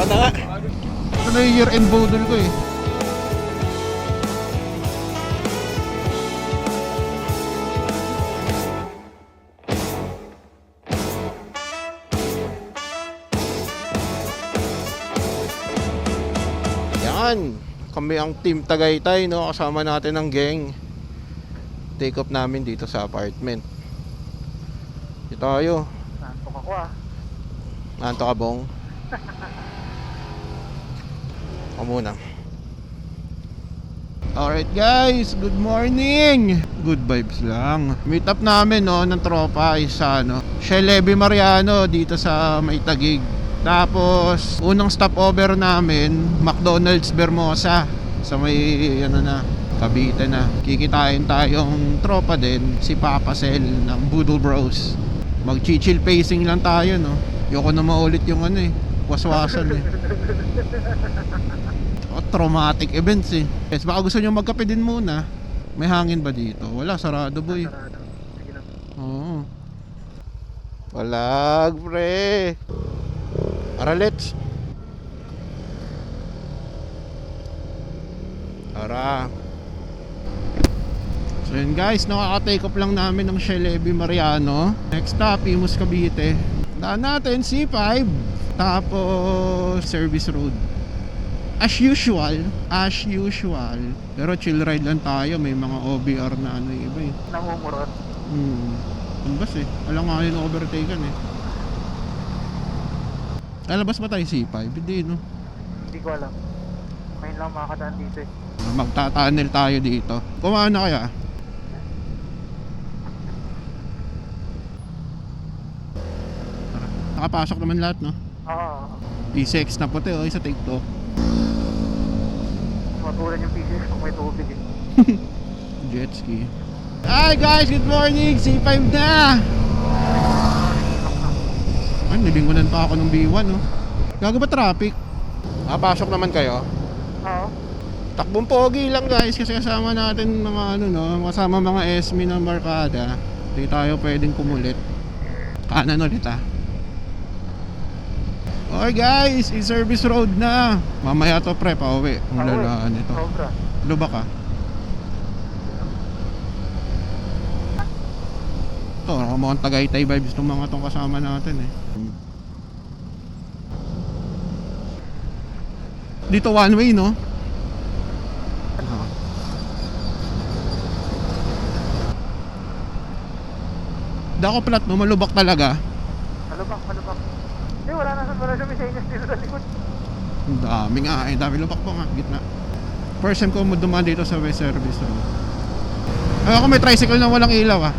Tara na nga. Ito na yung year end bodol ko eh. Yan. Kami ang team Tagaytay, no? Kasama natin ang gang. Take off namin dito sa apartment. Dito tayo. Nantok ako ah. Nanto ka bong? Ako muna. Alright guys, good morning! Good vibes lang. Meet up namin no, ng tropa is sa ano, Shell Levy Mariano dito sa Maitagig. Tapos, unang stopover namin, McDonald's Bermosa sa may ano na, Cavite na. Kikitain tayong tropa din, si Papa Sel ng Boodle Bros. Mag-chill pacing lang tayo no. Yoko na maulit yung ano eh, waswasan eh. O, traumatic events eh. Yes, baka gusto nyo magkape din muna. May hangin ba dito? Wala, sarado boy. Oo. Walag, pre. Tara, let's. Tara. So yun guys, nakaka-take off lang namin ng Shell Mariano. Next stop, Imus Cavite. Daan natin, C5. Tapos, Service Road. As usual, as usual. Pero chill ride lang tayo, may mga OBR na ano yung iba eh. Namumurot. Hmm. Ang bas eh. Alam nga yung overtaken eh. Lalabas ba tayo C5? Hindi no. Hindi ko alam. Ngayon lang makakadaan dito eh. Magtatunnel tayo dito. Kumain na kaya? Nakapasok naman lahat no? Oo. P6 na puti oh, sa TikTok. Matulan yung pieces kung may tubig eh. Jet ski. Hi guys, good morning! C5 na! Ay, nilingunan pa ako ng B1 no? Gago ba traffic? Nakapasok naman kayo? Oo. Takbong pogi lang guys kasi kasama natin mga ano no, kasama mga SME na barkada. Hindi tayo pwedeng kumulit. Kanan ulit ah. Okay guys, i-service road na. Mamaya to pre, pauwi. Ang lalaan ito. Sobra. Lubak ah. Ito, mukhang Tagaytay vibes ng mga tong kasama natin eh. Dito one way no? Dako plat no, malubak talaga. Malubak, malubak. Eh, wala na sa wala sa Misenas dito sa likod. Ang dami nga eh, dami pa nga, gitna. First time ko mo dumaan dito sa West Service. Ano. Ay, ako may tricycle na walang ilaw ah.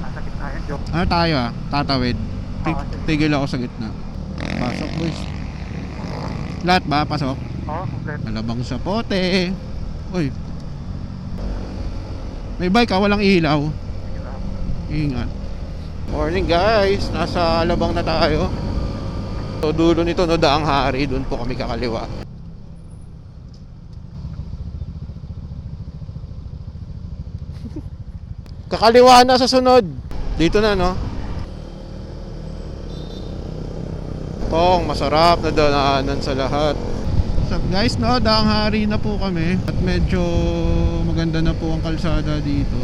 Nasa gitna yun, joke. Ano tayo ah? Tatawid. Tig- Oo, sige. tigil ako sa gitna. Pasok boys. Lahat ba? Pasok? Oo, kompleto. Malabang sa pote. Uy. May bike ah, walang ilaw. Sige lang. Ingat. Morning guys, nasa Alabang na tayo. So dulo nito no, Daang Hari, doon po kami kakaliwa. Kakaliwa na sa sunod. Dito na no. Tong, masarap na daanan sa lahat. So guys, no, Daang Hari na po kami at medyo maganda na po ang kalsada dito.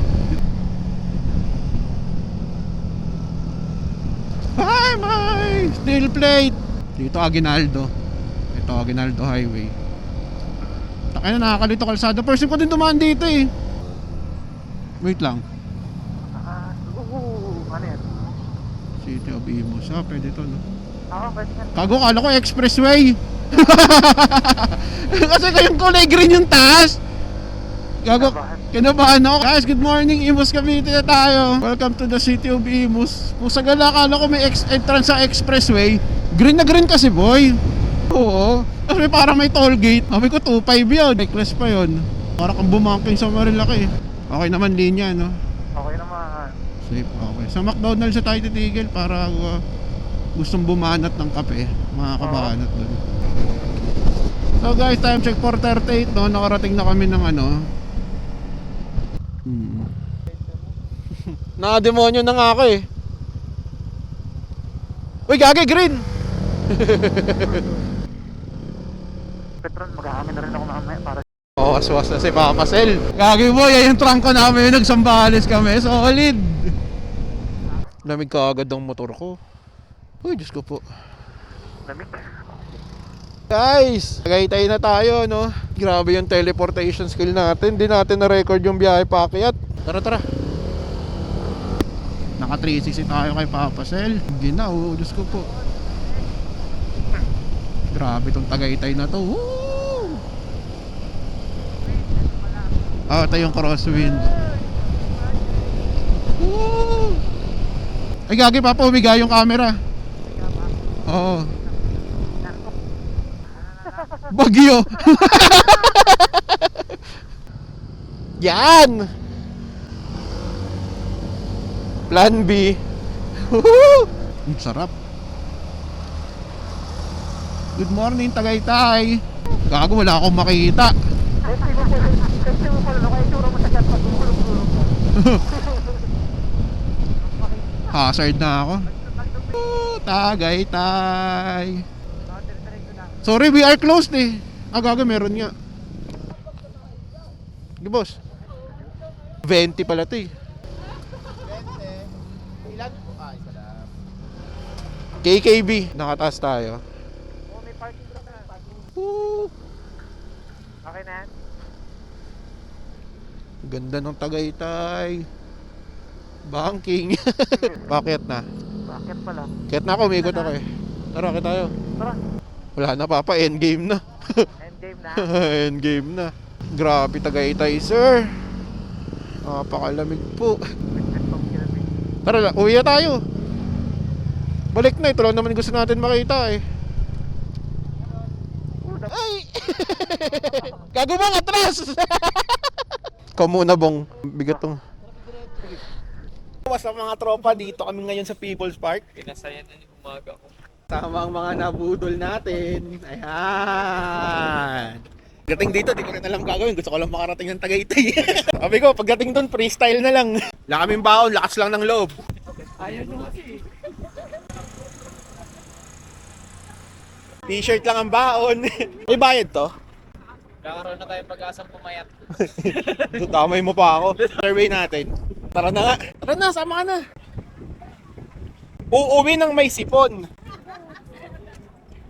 Hi, my steel plate. Dito Aguinaldo. Ito Aguinaldo Highway. Takay na nakakalito kalsada. First ko din dumaan dito eh. Wait lang. Ano? City of Imus. Ah, pwede to no. Kago, kala ko expressway. Kasi kayong kulay green yung taas. Gago, kinabahan ako. Guys, good morning. Imus Cavite na tayo. Welcome to the city of Imus. Kung sa gala, kala ko may ex entrance sa expressway. Green na green kasi, boy. Oo. Kasi parang may toll gate. Sabi ko, 2.5 yun. Reckless pa yun. Parang kang bumangking sa Marilaki. Okay naman linya, no? Okay naman. Safe, okay. Sa McDonald's sa tayo titigil para uh, gustong bumanat ng kape. Makakabanat doon. So guys, time check 4.38 no. Nakarating na kami ng ano. Hmm. Nakademonyo na nga ako eh. Uy, gagi, green! Petron, maghahangin na rin ako mamaya para Oo, aswas na si Papa Sel. Gagi mo, yan yung trangko namin. Nagsambales kami. Solid. Lamig ka agad ng motor ko. Uy, Diyos ko po. lamig. Guys, tagaytay na tayo, no? Grabe yung teleportation skill natin. Di natin na-record yung biyahe paakyat. Tara, tara. Naka 360 tayo kay Papa Sel. Gina, oh, Diyos ko po. Grabe tong tagaytay na to. Woo! Ah, ito yung crosswind. Woo! Ay, gagi pa umiga yung camera. Oo. Bagyo. Yan. Plan B. Ang sarap. Good morning, Tagaytay. Gago, wala akong mo. Hazard na ako. Woo, Tagaytay. Sorry, we are closed eh. Ah, gago, meron nga. Sige, boss. 20 pala to eh. 20? Ilan po? Ah, isa lang. KKB. Nakataas tayo. Oh, may parking block na. Woo! Okay na yan? Ganda ng Tagaytay. Banking. Bakit na? Bakit pala? Kahit na ako, umikot ako eh. Tara, kita tayo. Tara, Wala na papa, endgame na. endgame na. endgame na. Grabe Tagaytay, sir. Napakalamig po. Tara, uwi na tayo. Balik na, ito lang naman gusto natin makita eh. Ay! Gago bang atras! Ikaw muna bong. Bigat tong. Sa mga tropa dito kami ngayon sa People's Park. Pinasaya na yung umaga ko. Tama ang mga nabudol natin. Ayan. Pagdating dito, di ko rin alam gagawin. Gusto ko lang makarating ng Tagaytay. Sabi ko, pagdating doon, freestyle na lang. Wala kaming baon, lakas lang ng loob. Ayaw nyo kasi. T-shirt lang ang baon. May bayad to? Kakaroon na tayo pag-asang pumayat. Damay mo pa ako. Survey natin. Tara na nga. Tara na, sama ka na. Uuwi ng may sipon.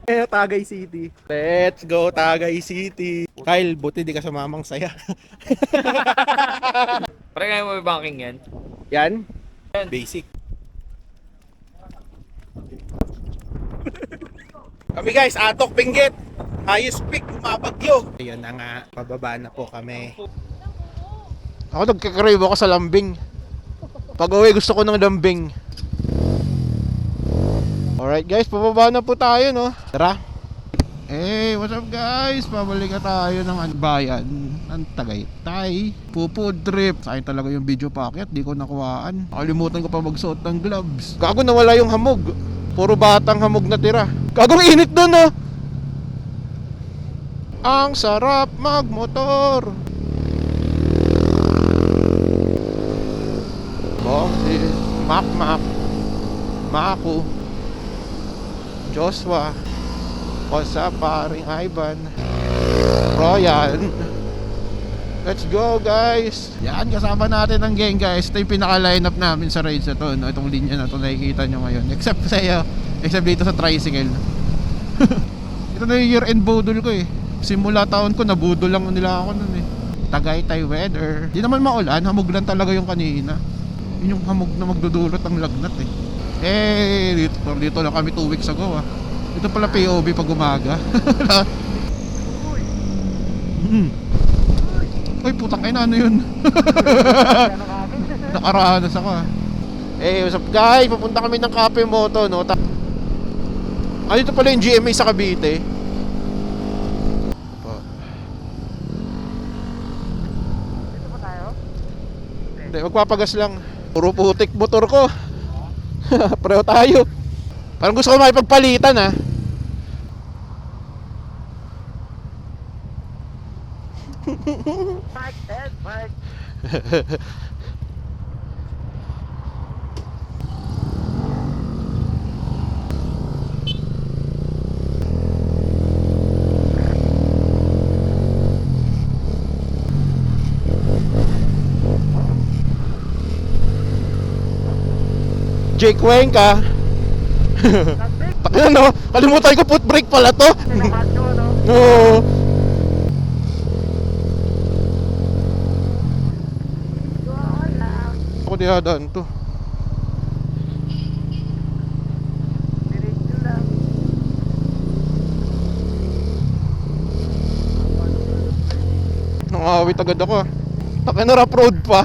Eh, Tagay City. Let's go, Tagay City. Kyle, buti di ka sumamang saya. Pare kaya mo may banking yan? Yan? Basic. Kami guys, Atok Benguet. Highest peak, bumabagyo. Ayun na nga, pababa na po kami. Ako nagkakrave ako sa lambing. Pag uwi gusto ko ng lambing. Alright guys, pababa na po tayo no. Tara. Hey, what's up guys? Pabalik na tayo ng an- bayan ng Tagaytay. Pupud trip. Sayang talaga yung video packet, di ko nakuhaan. Nakalimutan ko pa magsuot ng gloves. Gago nawala yung hamog. Puro batang hamog na tira. Gagong init doon oh. Ang sarap magmotor. Bongsis, Map Map, Maku, Joshua, What's paring Ivan? Royan. Let's go, guys! Yan, kasama natin ang gang, guys. Ito yung pinaka-lineup namin sa rides na to. No? Itong linya na to nakikita nyo ngayon. Except sa iyo. Except dito sa tricycle. Ito na yung year-end budol ko eh. Simula taon ko, nabudol lang nila ako nun eh. Tagaytay weather. Di naman maulan, hamog lang talaga yung kanina. Yun yung hamog na magdudulot ang lagnat eh. Eh, dito, dito lang kami 2 weeks ago ah. Ito pala POV pag umaga. Hmm. Uy, putang ina, ano yun? Nakaranas ako ah. Eh, what's up guys? Pupunta kami ng Cafe Moto, no? Ta- ah, dito pala yung GMA sa Cavite. Opo. Dito ba tayo? Hindi, magpapagas lang. Puro putik motor ko. Pareho tayo. Parang gusto ko makipagpalitan ah. Jake Cuenca. Takin ano, no, kalimutan ko foot brake pala to. Oo. Dinadaan to. Nangawit agad ako ah. Takin na rough road pa.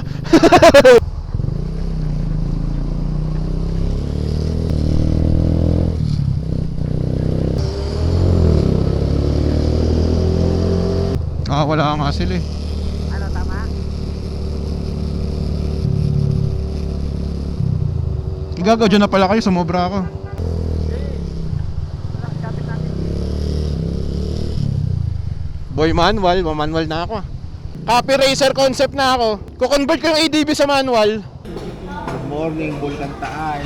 ah, wala nga sila eh. Ano, tama? Igagadyo na pala kayo, sumobra ako. Boy manual, manual na ako. Copy racer concept na ako. Kukonvert ko yung ADB sa manual. Good morning, Bulkan Taal.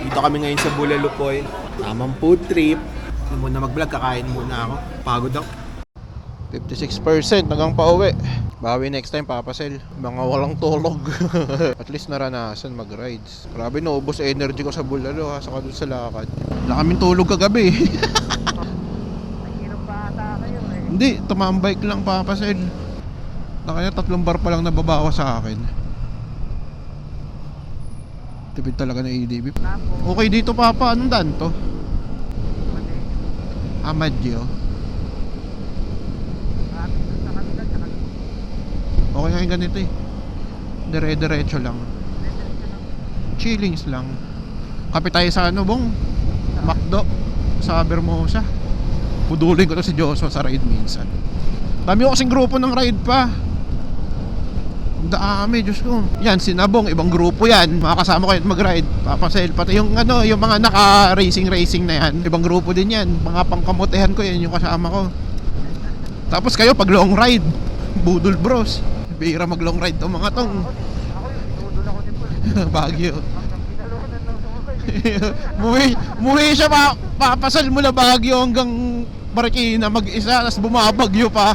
Dito kami ngayon sa Bulalo Point. Tamang food trip. Hindi muna mag-vlog, kakain muna ako. Pagod ako. 56% hanggang pauwi. Bawi next time papasel. Mga walang tulog. At least naranasan mag-rides. Grabe naubos energy ko sa bulalo ha. Saka dun sa lakad. Wala kaming tulog kagabi. Nag-inom pa ata kayo eh. Hindi, tumambike lang papasel. Na kaya tatlong bar pa lang nababawa sa akin. Tipid talaga ng ADB. Tapos, Okay dito papa, anong daan to? Amadyo. Kapit doon sa kanila, tsaka Okay nga yung ganito eh. Dire-diretso lang. Chillings lang. Kapit tayo sa ano bong? Macdo. Sa Bermosa. Pudulin ko to si Joshua sa ride minsan. Dami ko kasing grupo ng ride pa. Ang dami, Diyos ko. Yan, sinabong, ibang grupo yan. Mga kasama ko yan mag-ride. Papasel. Pati yung ano, yung mga naka-racing-racing na yan. Ibang grupo din yan. Mga pangkamotehan ko yan, yung kasama ko. Tapos kayo, pag long ride, budol bros. Bira mag long ride to mga tong. Bagyo. Muwi, muwi siya pa, papasal mula Baguio hanggang Marikina mag-isa, tapos bumabagyo pa.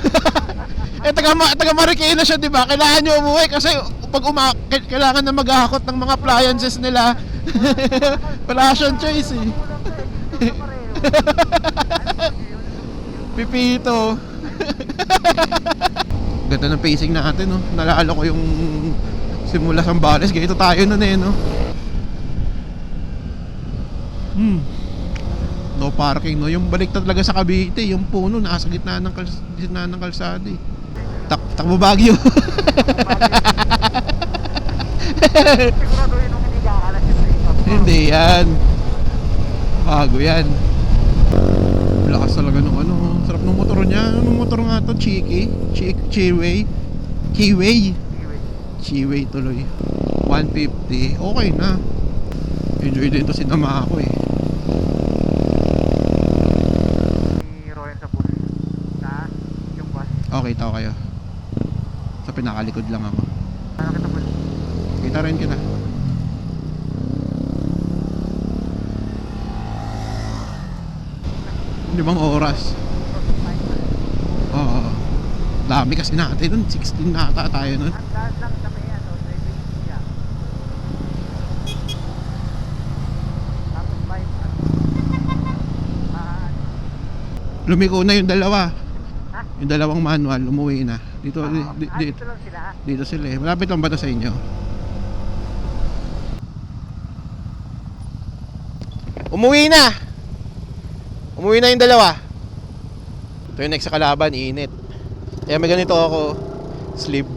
eh, taga, taga Marikina siya, di ba? Kailangan niyo umuwi kasi pag uma kailangan na maghahakot ng mga appliances nila. Wala siyang choice eh. Pipito. Ganda ng pacing natin, no? Nalala ko yung simula sa Bales, ganito tayo nun eh, no? Hmm. No parking, no? Yung balik talaga sa Cavite, yung puno nasa gitna ng, kals- gitna ng kalsada eh. Tak takbo Baguio. Nung hindi kakalas yung break-up. Hindi yan. Bago yan. Lakas talaga ng ano. Niya. Anong motor nga to? Chiki? Chi Chiway? Kiway? Chiway tuloy. 150. Okay na. Enjoy din to sinama ako eh. Okay, tao kayo. Sa pinakalikod lang ako. Ano kita bus? Kita rin kita. Limang oras. Oo. Dami kasi natin nun. 16 na ata tayo nun. Ang lang sa may ano, driving siya. Tapos ano. Lumiko na yung dalawa. Ha? Yung dalawang manual, umuwi na. Dito, di, ah, di, ah, di- dito lang sila. dito sila eh. Malapit lang ba to sa inyo? Umuwi na! Umuwi na yung dalawa. Ito yung next sa kalaban, init. Kaya may ganito ako, sleeve.